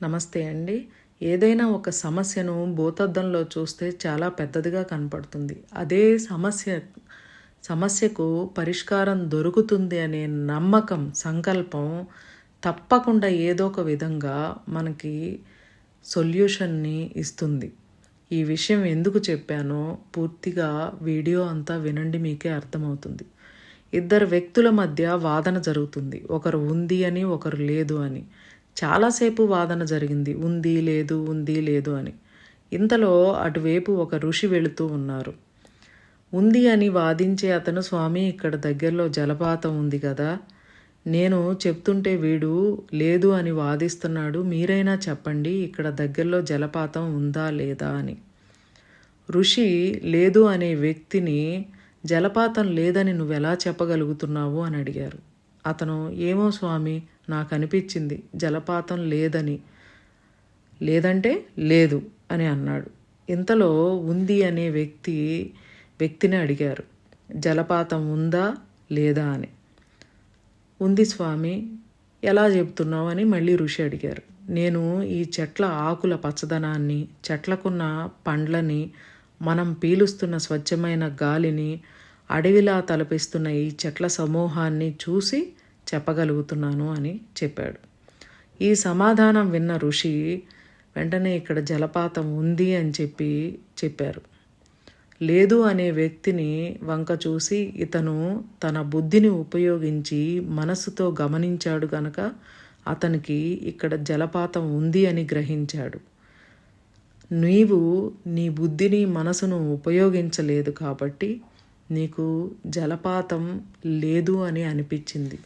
నమస్తే అండి. ఏదైనా ఒక సమస్యను భూతద్దంలో చూస్తే చాలా పెద్దదిగా కనపడుతుంది. అదే సమస్య సమస్యకు పరిష్కారం దొరుకుతుంది అనే నమ్మకం సంకల్పం తప్పకుండా ఏదో ఒక విధంగా మనకి సొల్యూషన్ని ఇస్తుంది. ఈ విషయం ఎందుకు చెప్పానో పూర్తిగా వీడియో అంతా వినండి మీకే అర్థమవుతుంది. ఇద్దరు వ్యక్తుల మధ్య వాదన జరుగుతుంది. ఒకరు ఉంది అని ఒకరు లేదు అని. చాలాసేపు వాదన జరిగింది. ఉంది లేదు ఉంది లేదు అని. ఇంతలో అటువైపు ఒక ఋషి వెళుతూ ఉన్నారు. ఉంది అని వాదించే అతను స్వామి ఇక్కడ దగ్గరలో జలపాతం ఉంది కదా. నేను చెప్తుంటే వీడు లేదు అని వాదిస్తున్నాడు. మీరైనా చెప్పండి ఇక్కడ దగ్గరలో జలపాతం ఉందా లేదా అని. ఋషి లేదు అనే వ్యక్తిని జలపాతం లేదని నువ్వెలా చెప్పగలుగుతున్నావు? అని అడిగారు. అతను ఏమో స్వామి నాకు అనిపించింది జలపాతం లేదని. లేదంటే లేదు అని అన్నాడు. ఇంతలో ఉంది అనే వ్యక్తి వ్యక్తిని అడిగారు. జలపాతం ఉందా లేదా అని. ఉంది స్వామి ఎలా చెబుతున్నావు అని మళ్ళీ ఋషి అడిగారు. నేను ఈ చెట్ల ఆకుల పచ్చదనాన్ని చెట్లకున్న పండ్లని మనం పీలుస్తున్న స్వచ్ఛమైన గాలిని అడవిలా తలపిస్తున్న ఈ చెట్ల సమూహాన్ని చూసి చెప్పగలుగుతున్నాను అని చెప్పాడు. ఈ సమాధానం విన్న ఋషి వెంటనే ఇక్కడ జలపాతం ఉంది అని చెప్పి చెప్పారు. లేదు అనే వ్యక్తిని వంక చూసి ఇతను తన బుద్ధిని ఉపయోగించి మనసుతో గమనించాడు గనక అతనికి ఇక్కడ జలపాతం ఉంది అని గ్రహించాడు. నీవు నీ బుద్ధిని మనసును ఉపయోగించలేదు కాబట్టి నీకు జలపాతం లేదు అని అనిపించింది.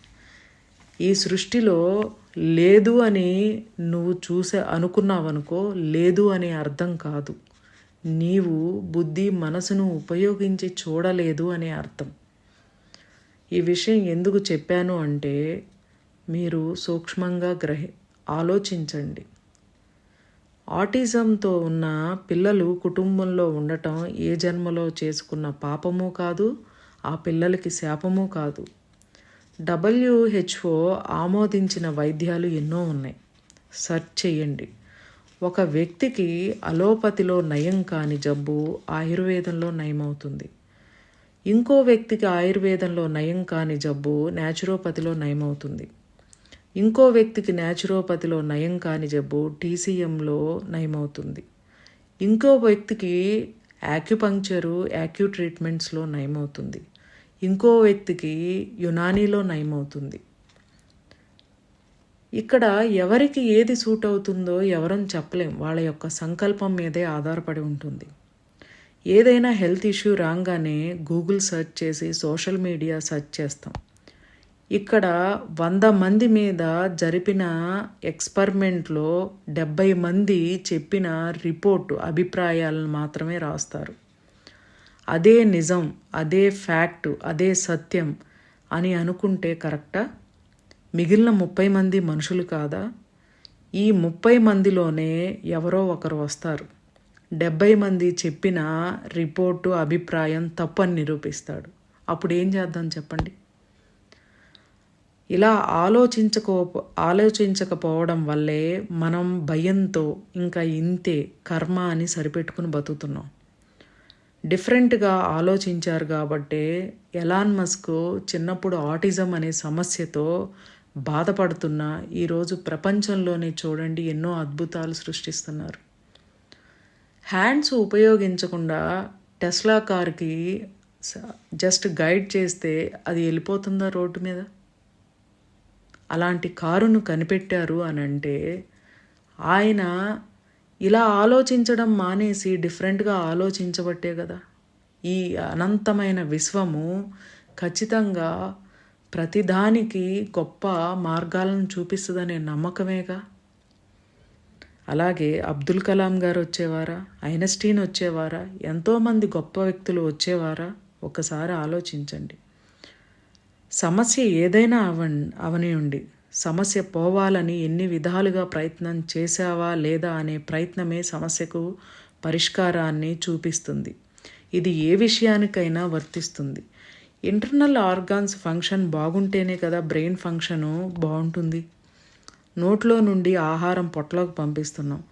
ఈ సృష్టిలో లేదు అని నువ్వు చూసే అనుకున్నావనుకో లేదు అనే అర్థం కాదు. నీవు బుద్ధి మనసును ఉపయోగించి చూడలేదు అనే అర్థం. ఈ విషయం ఎందుకు చెప్పాను అంటే మీరు సూక్ష్మంగా గ్రహి ఆలోచించండి. ఆటిజంతో ఉన్న పిల్లలు కుటుంబంలో ఉండటం ఏ జన్మలో చేసుకున్న పాపము కాదు ఆ పిల్లలకి శాపము కాదు. డబ్ల్యూహెచ్ఓ ఆమోదించిన వైద్యాలు ఎన్నో ఉన్నాయి. సెర్చ్ చేయండి. ఒక వ్యక్తికి అలోపతిలో నయం కాని జబ్బు ఆయుర్వేదంలో నయమవుతుంది. ఇంకో వ్యక్తికి ఆయుర్వేదంలో నయం కాని జబ్బు న్యాచురోపతిలో నయమవుతుంది. ఇంకో వ్యక్తికి న్యాచురోపతిలో నయం కాని జబ్బు టీసీఎంలో నయమవుతుంది. ఇంకో వ్యక్తికి యాక్యుపంక్చరు యాక్యూ ట్రీట్మెంట్స్లో నయమవుతుంది. ఇంకో వ్యక్తికి యునానీలో నయమవుతుంది. ఇక్కడ ఎవరికి ఏది సూట్ అవుతుందో ఎవరని చెప్పలేం. వాళ్ళ యొక్క సంకల్పం మీదే ఆధారపడి ఉంటుంది. ఏదైనా హెల్త్ ఇష్యూ రాగానే గూగుల్ సెర్చ్ చేసి సోషల్ మీడియా సెర్చ్ చేస్తాం. ఇక్కడ వంద మంది మీద జరిపిన ఎక్స్పెరిమెంట్లో డెబ్బై మంది చెప్పిన రిపోర్టు అభిప్రాయాలను మాత్రమే రాస్తారు. అదే నిజం అదే ఫ్యాక్ట్ అదే సత్యం అని అనుకుంటే కరెక్టా? మిగిలిన ముప్పై మంది మనుషులు కాదా? ఈ ముప్పై మందిలోనే ఎవరో ఒకరు వస్తారు. డెబ్బై మంది చెప్పిన రిపోర్టు అభిప్రాయం తప్పని నిరూపిస్తాడు. అప్పుడు ఏం చేద్దాం చెప్పండి? ఇలా ఆలోచించకో ఆలోచించకపోవడం వల్లే మనం భయంతో ఇంకా ఇంతే కర్మ అని సరిపెట్టుకుని బతుకుతున్నాం. డిఫరెంట్గా ఆలోచించారు కాబట్టే ఎలాన్ మస్క్ చిన్నప్పుడు ఆటిజం అనే సమస్యతో బాధపడుతున్న ఈరోజు ప్రపంచంలోనే చూడండి ఎన్నో అద్భుతాలు సృష్టిస్తున్నారు. హ్యాండ్స్ ఉపయోగించకుండా టెస్లా కార్కి జస్ట్ గైడ్ చేస్తే అది వెళ్ళిపోతుందా రోడ్డు మీద? అలాంటి కారును కనిపెట్టారు అని అంటే ఆయన ఇలా ఆలోచించడం మానేసి డిఫరెంట్గా ఆలోచించబట్టే కదా. ఈ అనంతమైన విశ్వము ఖచ్చితంగా ప్రతిదానికి గొప్ప మార్గాలను చూపిస్తుందనే నమ్మకమేగా. అలాగే అబ్దుల్ కలాం గారు వచ్చేవారా ఐనస్టీన్ వచ్చేవారా ఎంతోమంది గొప్ప వ్యక్తులు వచ్చేవారా? ఒకసారి ఆలోచించండి. సమస్య ఏదైనా అవన్ అవనివ్వండి సమస్య పోవాలని ఎన్ని విధాలుగా ప్రయత్నం చేశావా లేదా అనే ప్రయత్నమే సమస్యకు పరిష్కారాన్ని చూపిస్తుంది. ఇది ఏ విషయానికైనా వర్తిస్తుంది. ఇంటర్నల్ ఆర్గాన్స్ ఫంక్షన్ బాగుంటేనే కదా బ్రెయిన్ ఫంక్షను బాగుంటుంది. నోట్లో నుండి ఆహారం పొట్టలోకి పంపిస్తున్నాం.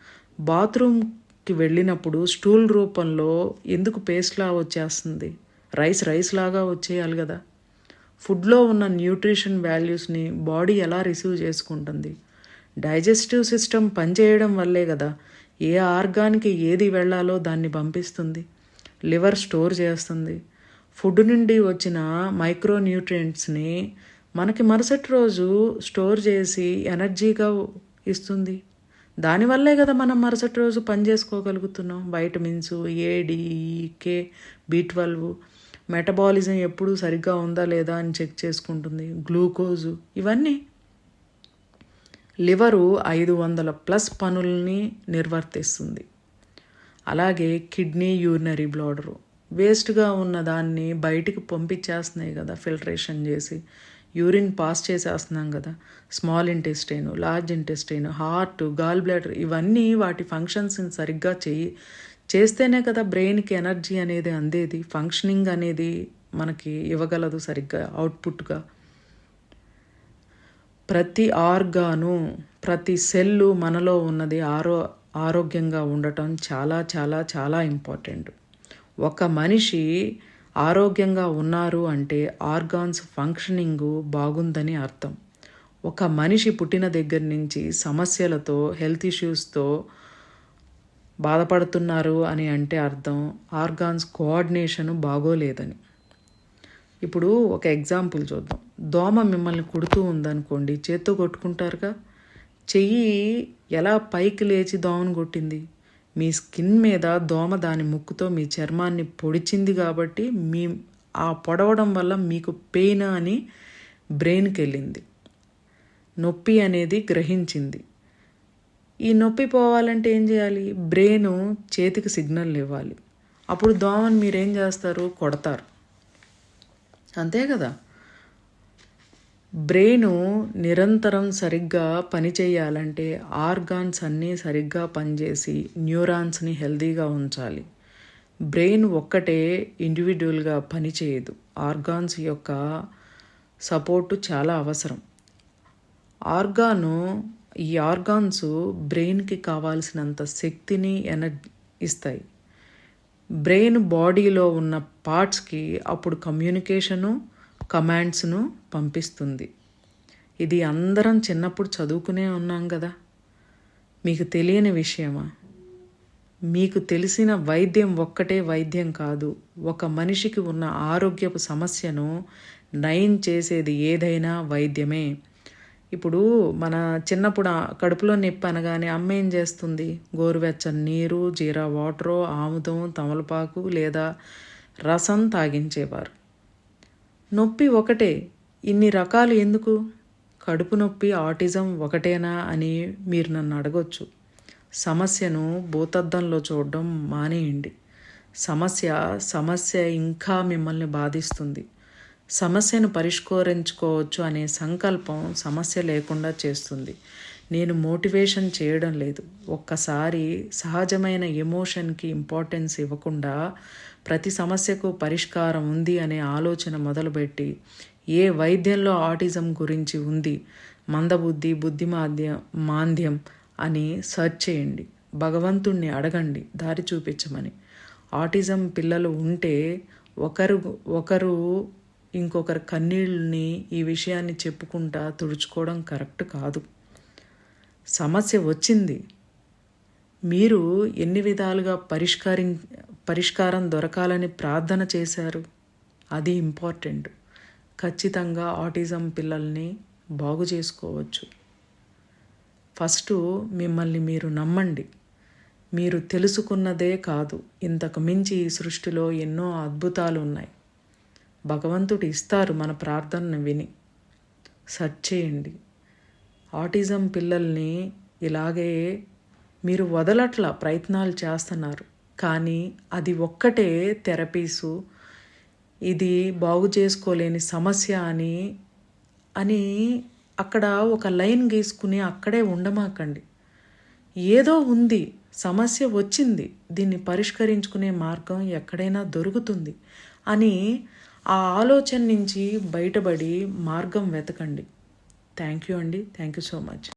బాత్రూమ్కి వెళ్ళినప్పుడు స్టూల్ రూపంలో ఎందుకు పేస్ట్లా వచ్చేస్తుంది? రైస్ రైస్ లాగా వచ్చేయాలి కదా. ఫుడ్లో ఉన్న న్యూట్రిషన్ వాల్యూస్ని బాడీ ఎలా రిసీవ్ చేసుకుంటుంది? డైజెస్టివ్ సిస్టమ్ పనిచేయడం వల్లే కదా ఏ ఆర్గాన్కి ఏది వెళ్ళాలో దాన్ని పంపిస్తుంది లివర్ స్టోర్ చేస్తుంది. ఫుడ్ నుండి వచ్చిన మైక్రో న్యూట్రియంట్స్ని మనకి మరుసటి రోజు స్టోర్ చేసి ఎనర్జీగా ఇస్తుంది. దానివల్లే కదా మనం మరుసటి రోజు పని చేసుకోగలుగుతున్నాం. Vitamins A D K B twelve metabolism ఎప్పుడు సరిగ్గా ఉందా లేదా అని చెక్ చేసుకుంటుంది. గ్లూకోజు ఇవన్నీ లివరు ఐదు వందల ప్లస్ పనుల్ని నిర్వర్తిస్తుంది. అలాగే కిడ్నీ యూరినరీ బ్లాడరు. వేస్ట్గా ఉన్న దాన్ని బయటికి పంపించేస్తున్నాయి కదా ఫిల్టరేషన్ చేసి. యూరిన్ పాస్ చేసేస్తున్నాం కదా. Small intestine large intestine heart gallbladder ఇవన్నీ వాటి ఫంక్షన్స్ని సరిగ్గా చేయి చేస్తేనే కదా బ్రెయిన్కి ఎనర్జీ అనేది అందేది ఫంక్షనింగ్ అనేది మనకి ఇవ్వగలదు సరిగ్గా అవుట్పుట్గా ప్రతి ఆర్గాను ప్రతి సెల్లు మనలో ఉన్నది ఆరో ఆరోగ్యంగా ఉండటం చాలా చాలా చాలా ఇంపార్టెంట్. ఒక మనిషి ఆరోగ్యంగా ఉన్నారు అంటే ఆర్గాన్స్ ఫంక్షనింగ్ బాగుందని అర్థం. ఒక మనిషి పుట్టిన దగ్గర నుంచి సమస్యలతో హెల్త్ ఇష్యూస్తో బాధపడుతున్నారు అని అంటే అర్థం ఆర్గాన్స్ కోఆర్డినేషన్ బాగోలేదని. ఇప్పుడు ఒక ఎగ్జాంపుల్ చూద్దాం. దోమ మిమ్మల్ని కుడుతూ ఉందనుకోండి చేత్తో కొట్టుకుంటారుగా? చెయ్యి ఎలా పైకి లేచి దోమను కొట్టింది? మీ స్కిన్ మీద దోమ దాని ముక్కుతో మీ చర్మాన్ని పొడిచింది కాబట్టి మీ ఆ పొడవడం వల్ల మీకు పెయిన్ అని బ్రెయిన్కి వెళ్ళింది నొప్పి అనేది గ్రహించింది. ఈ నొప్పి పోవాలంటే ఏం చేయాలి? బ్రెయిన్ చేతికి సిగ్నల్ ఇవ్వాలి. అప్పుడు దోమను మీరేం చేస్తారు? కొడతారు. అంతే కదా? బ్రెయిన్ నిరంతరం సరిగ్గా పనిచేయాలంటే ఆర్గాన్స్ అన్నీ సరిగ్గా పనిచేసి న్యూరాన్స్ని హెల్తీగా ఉంచాలి. బ్రెయిన్ ఒక్కటే ఇండివిజువల్గా పనిచేయదు ఆర్గాన్స్ యొక్క సపోర్టు చాలా అవసరం. ఆర్గాను ఈ ఆర్గాన్స్ బ్రెయిన్కి కావాల్సినంత శక్తిని ఎనర్జీ ఇస్తాయి. బ్రెయిన్ బాడీలో ఉన్న పార్ట్స్కి అప్పుడు కమ్యూనికేషను కమాండ్స్ను పంపిస్తుంది. ఇది అందరం చిన్నప్పుడు చదువుకునే ఉన్నాం కదా. మీకు తెలియని విషయమా? మీకు తెలిసిన వైద్యం ఒక్కటే వైద్యం కాదు. ఒక మనిషికి ఉన్న ఆరోగ్యపు సమస్యను నయం చేసేది ఏదైనా వైద్యమే. ఇప్పుడు మన చిన్నప్పుడు కడుపులో నొప్పి అనగానే అమ్మ ఏం చేస్తుంది? గోరువెచ్చని నీరు జీరా వాటరు ఆముదం తమలపాకు లేదా రసం తాగించేవారు. నొప్పి ఒకటే. ఇన్ని రకాలు ఎందుకు? కడుపు నొప్పి ఆటిజం ఒకటేనా అని మీరు నన్ను అడగొచ్చు. సమస్యను భూతద్దంలో చూడడం మానేయండి. సమస్య సమస్య ఇంకా మిమ్మల్ని బాధిస్తుంది. సమస్యను పరిష్కరించుకోవచ్చు అనే సంకల్పం సమస్య లేకుండా చేస్తుంది. నేను మోటివేషన్ చేయడం లేదు. ఒక్కసారి సహజమైన ఎమోషన్కి ఇంపార్టెన్స్ ఇవ్వకుండా ప్రతి సమస్యకు పరిష్కారం ఉంది అనే ఆలోచన మొదలుపెట్టి ఏ వైద్యంలో ఆటిజం గురించి ఉంది మందబుద్ధి బుద్ధి మాధ్యం మాంద్యం అని సెర్చ్ చేయండి. భగవంతుణ్ణి అడగండి దారి చూపించమని. ఆటిజం పిల్లలు ఉంటే ఒకరు ఒకరు ఇంకొకరి కన్నీళ్ళని ఈ విషయాన్ని చెప్పుకుంటా తుడుచుకోవడం కరెక్ట్ కాదు. సమస్య వచ్చింది. మీరు ఎన్ని విధాలుగా పరిష్కరి పరిష్కారం దొరకాలని ప్రార్థన చేశారు? అది ఇంపార్టెంట్. ఖచ్చితంగా ఆటిజం పిల్లల్ని బాగు చేసుకోవచ్చు. ఫస్ట్ మిమ్మల్ని మీరు నమ్మండి. మీరు తెలుసుకున్నదే కాదు. ఇంతకు మించి ఈ సృష్టిలో ఎన్నో అద్భుతాలు ఉన్నాయి భగవంతుడు ఇస్తారు మన ప్రార్థనను విని. సర్చ్ చేయండి. ఆటిజం పిల్లల్ని ఇలాగే మీరు వదలట్ల ప్రయత్నాలు చేస్తున్నారు. కానీ అది ఒక్కటే థెరపీసు. ఇది బాగు చేసుకోలేని సమస్య అని అని అక్కడ ఒక లైన్ గీసుకుని అక్కడే ఉండమాకండి. ఏదో ఉంది సమస్య వచ్చింది దీన్ని పరిష్కరించుకునే మార్గం ఎక్కడైనా దొరుకుతుంది అని ఆ ఆలోచన నుంచి బయటపడి మార్గం వెతకండి. థ్యాంక్ యూ అండి. Thank you so much.